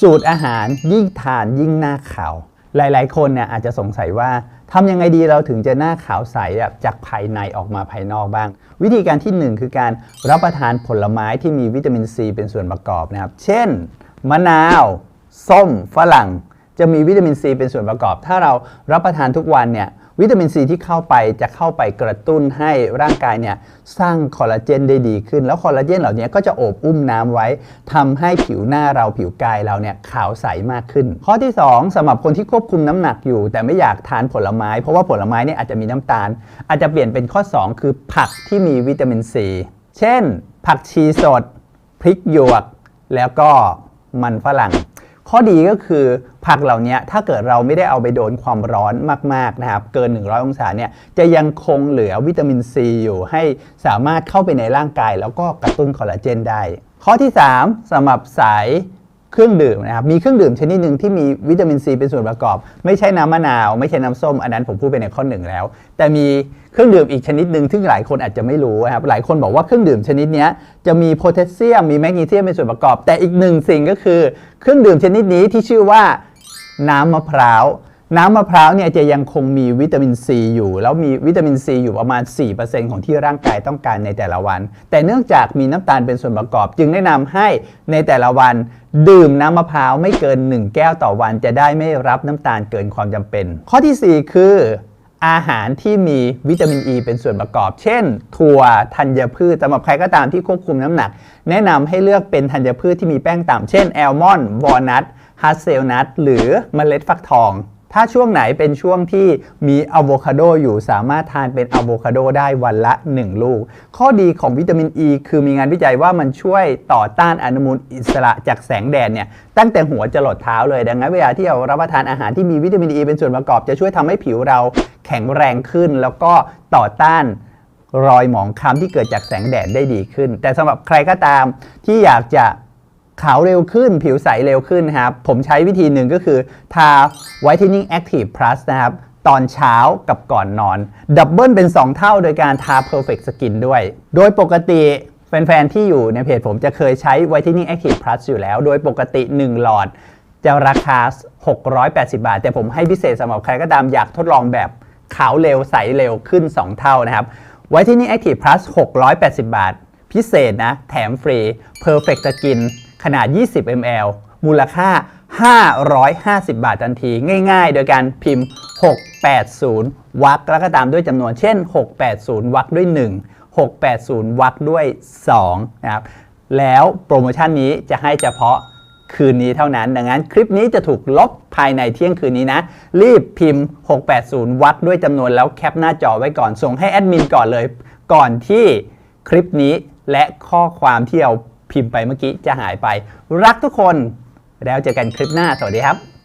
สูตรอาหารยิ่งทานยิ่งหน้าขาว หลาย ๆ คนเนี่ยอาจจะสงสัยว่าทำยังไงดีเราถึงจะหน้าขาวใสแบบจากภายในออกมาภายนอกบ้าง วิธีการที่ 1 คือการรับประทานผลไม้ที่มีวิตามินซีเป็นส่วนประกอบนะครับ เช่น มะนาว ส้ม ฝรั่ง จะมีวิตามินซีเป็นส่วนประกอบ ถ้าเรารับประทานทุกวันเนี่ย วิตามินซีที่เข้าไปจะเข้าไปกระตุ้นให้ร่างกายเนี่ยสร้างคอลลาเจนได้ดีขึ้น แล้วคอลลาเจนเหล่านี้ก็จะโอบอุ้มน้ำไว้ทำให้ผิวหน้าเราผิวกายเราเนี่ยขาวใสมากขึ้น ข้อที่ 2สำหรับคนที่ควบคุมน้ำหนักอยู่ แต่ไม่อยากทานผลไม้ เพราะว่าผลไม้เนี่ยอาจจะมีน้ำตาล อาจจะเปลี่ยนเป็นข้อ 2 คือผักที่มีวิตามินซีเช่น ผักชีสด พริกหยวก แล้วก็มันฝรั่ง ข้อดีก็คือผักเหล่านี้ถ้าเกิดเราไม่ได้เอาไปโดนความร้อนมากๆนะครับ เกิน 100 องศาเนี่ยจะยังคงเหลือวิตามินซีอยู่ให้สามารถเข้าไปในร่างกาย แล้วก็กระตุ้นคอลลาเจนได้ ข้อที่ 3สำหรับสาย เครื่องดื่มนะครับ มีเครื่องดื่มชนิดหนึ่งที่มีวิตามินซีเป็นส่วนประกอบ ไม่ใช่น้ำมะนาว ไม่ใช่น้ำส้ม อันนั้นผมพูดไปในข้อหนึ่งแล้ว แต่มีเครื่องดื่มอีกชนิดหนึ่งที่หลายคนอาจจะไม่รู้นะครับ หลายคนบอกว่าเครื่องดื่มชนิดนี้จะมีโพแทสเซียม มีแมกนีเซียมเป็นส่วนประกอบ แต่อีกหนึ่งสิ่งก็คือ เครื่องดื่มชนิดนี้ที่ชื่อว่าน้ำมะพร้าว น้ำมะพร้าวเนี่ยจะยังคงมีวิตามินซีอยู่ แล้วมีวิตามินซีอยู่ประมาณ 4%ของที่ร่างกายต้องการในแต่ละวัน แต่เนื่องจากมีน้ำตาลเป็นส่วนประกอบ จึงแนะนำให้ในแต่ละวัน ดื่มน้ำมะพร้าวไม่เกิน 1 แก้วต่อวัน จะได้ไม่รับน้ำตาลเกินความจำเป็น ข้อทีสี่4 คืออาหารที่มีวิตามินอ e ีเป็นส่วนประกอบ เช่น ถั่วธัญพืชสำหรับใครก็ตามที่ควบคุมน้ำหนัก แนะนำให้เลือกเป็นธัญพืชที่มีแป้งต่ำเช่นแอลมอนด์วอลนัทฮัสเซลนัทหรือเมล็ดฟักทอง ถ้าช่วงไหนเป็นช่วงที่มีอะโวคาโดอยู่สามารถทานเป็นอะโวคาโดได้วันละ 1 ลูก ข้อดีของวิตามินอ e ีคือมีงานวิจัยว่ามันช่วยต่อต้านอนุมูลอิสระจากแสงแดดเนี่ยตั้งแต่หัวจรดเท้าเลย ดังนั้นเวลาที่เรารับประทานอาหารที่มีวิตามินอ e ีเป็นส่วนประกอบจะช่วยทำให้ผิวเราแข็งแรงขึ้น แล้วก็ต่อต้านรอยหมองคล้ำที่เกิดจากแสงแดดได้ดีขึ้น แต่สำหรับใครก็ตามที่อยากจะ ขาวเร็วขึ้น ผิวใสเร็วขึ้นนะครับ ผมใช้วิธีหนึ่งก็คือ ทา Whitening Active Plus นะครับ ตอนเช้ากับก่อนนอน ดับเบิลเป็น 2 เท่าโดยการทา Perfect Skin ด้วย โดยปกติแฟน ๆ ที่อยู่ในเพจผมจะเคยใช้ Whitening Active Plus อยู่แล้ว โดยปกติ 1 หลอด จะราคา 680 บาท แต่ผมให้พิเศษสำหรับใครก็ตามอยากทดลองแบบขาวเร็วใสเร็วขึ้น 2 เท่านะครับไว้ที่นี่ Active Plus 680 บาท พิเศษนะ แถมฟรี Perfect Skin ขนาด 20 ml มูลค่า 550 บาททันทีง่าย ๆ โดยการพิมพ์ 680 วักแล้วก็ตามด้วยจำนวนเช่น 680 วักด้วย 1 680 วักด้วย2นะครับแล้วโปรโมชั่นนี้จะให้เฉพาะคืนนี้เท่านั้น ดังนั้นคลิปนี้จะถูกลบภายในเที่ยงคืนนี้นะ รีบพิมพ์ 680 วักด้วยจำนวนแล้วแคปหน้าจอไว้ก่อนส่งให้แอดมินก่อนเลย ก่อนที่คลิปนี้และข้อความที่เรา พิมพ์ไปเมื่อกี้จะหายไป รักทุกคน แล้วเจอกันคลิปหน้า สวัสดีครับ